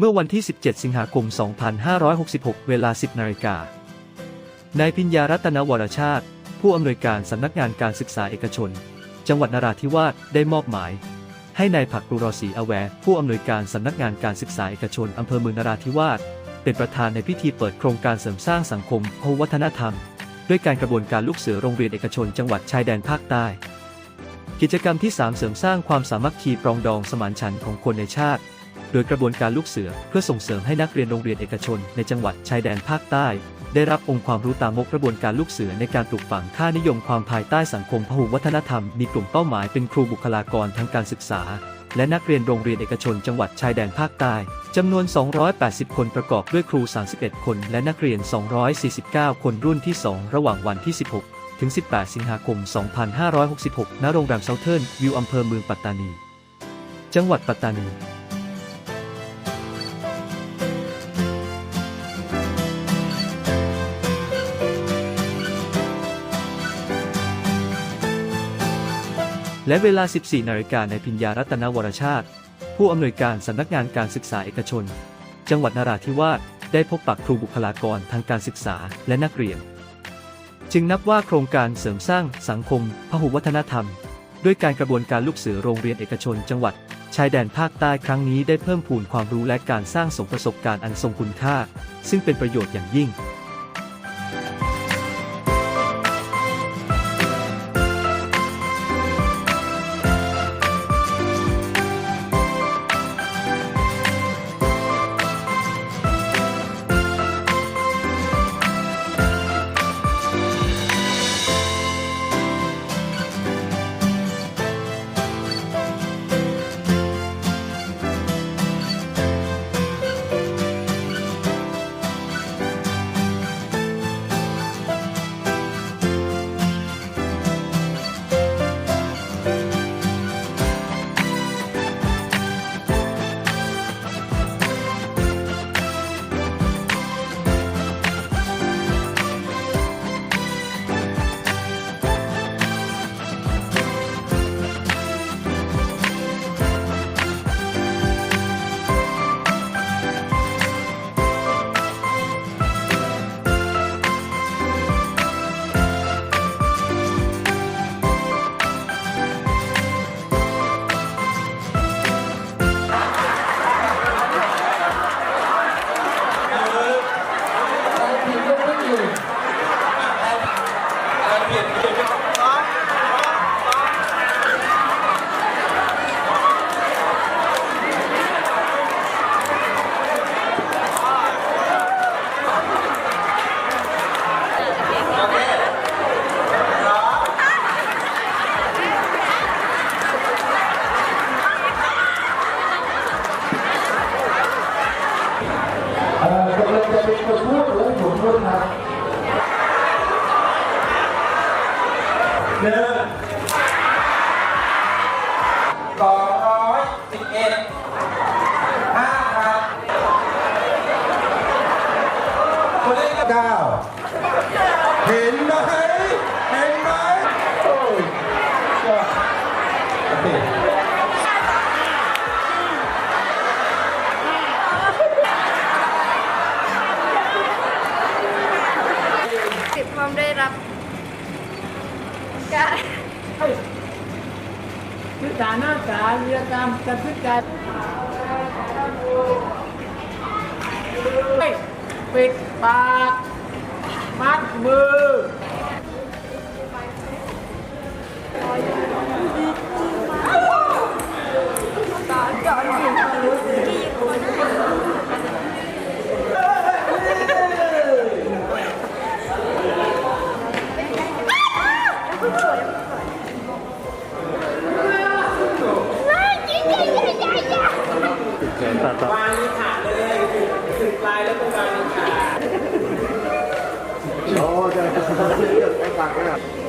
เมื่อวันที่ 17 สิงหาคม 2566 เวลา 10 นาฬิกา นายพิญญารัตนวรชาติ ผู้อำนวยการสำนักงานการศึกษาเอกชน จังหวัดนราธิวาสได้มอบหมาย ให้นายผักรุรศรีอแวร์ผู้อำนวยการสำนักงานการศึกษาเอกชนอำเภอเมืองนราธิวาสเป็นประธานในพิธีเปิดโครงการเสริมสร้างสังคมพวัฒนธรรม ด้วยการกระบวนการลูกเสือโรงเรียนเอกชนจังหวัดชายแดนภาคใต้ กิจกรรมที่ 3 เสริมสร้างความสามัคคีปรองดองสมานฉันท์ของคนในชาติ โดยกระบวนการลูกเสือเพื่อส่งเสริมให้นักเรียนโรงเรียนเอกชน ในจังหวัดชายแดนภาคใต้ ได้รับองค์ความรู้ตามมกกระบวนการลูกเสือในการปลูกฝังค่านิยมความภายใต้สังคมพหุวัฒนธรรมมีกลุ่มเป้าหมายเป็นครูบุคลากรทางการศึกษา และนักเรียนโรงเรียนเอกชน จังหวัดชายแดนภาคใต้จำนวน 280 คนประกอบด้วยครู 31 คน และนักเรียน 249 คนรุ่นที่ 2 ระหว่างวันที่ 16 ถึง 18 สิงหาคม 2566 ณ โรงแรมเซาเทิร์นวิวอำเภอเมืองปัตตานี จังหวัดปัตตานี และเวลา 14 นาฬิกาในพิญญารัตนวรชาติ ผู้อำนวยการสำนักงานการศึกษาเอกชน จังหวัดนราธิวาสได้พบปะครูบุคลากรทางการศึกษาและนักเรียน จึงนับว่าโครงการเสริมสร้างสังคม พหุวัฒนธรรม ด้วยการกระบวนการลูกเสือโรงเรียนเอกชน จังหวัด ชายแดนภาคใต้ครั้งนี้ได้เพิ่มพูนความรู้และการสร้างสมประสบการณ์อันทรงคุณค่า ซึ่งเป็นประโยชน์อย่างยิ่งำลังจะเป็นคนพูดหรือให้ผมพูดครั รับการศึกษาหน้าสาวิรกรรมการศึกษาปิดปาก มัดมือ วางในถาดเลยถึงปลายแล้วก็วางในถาดโอ้จะจะจะจะจะ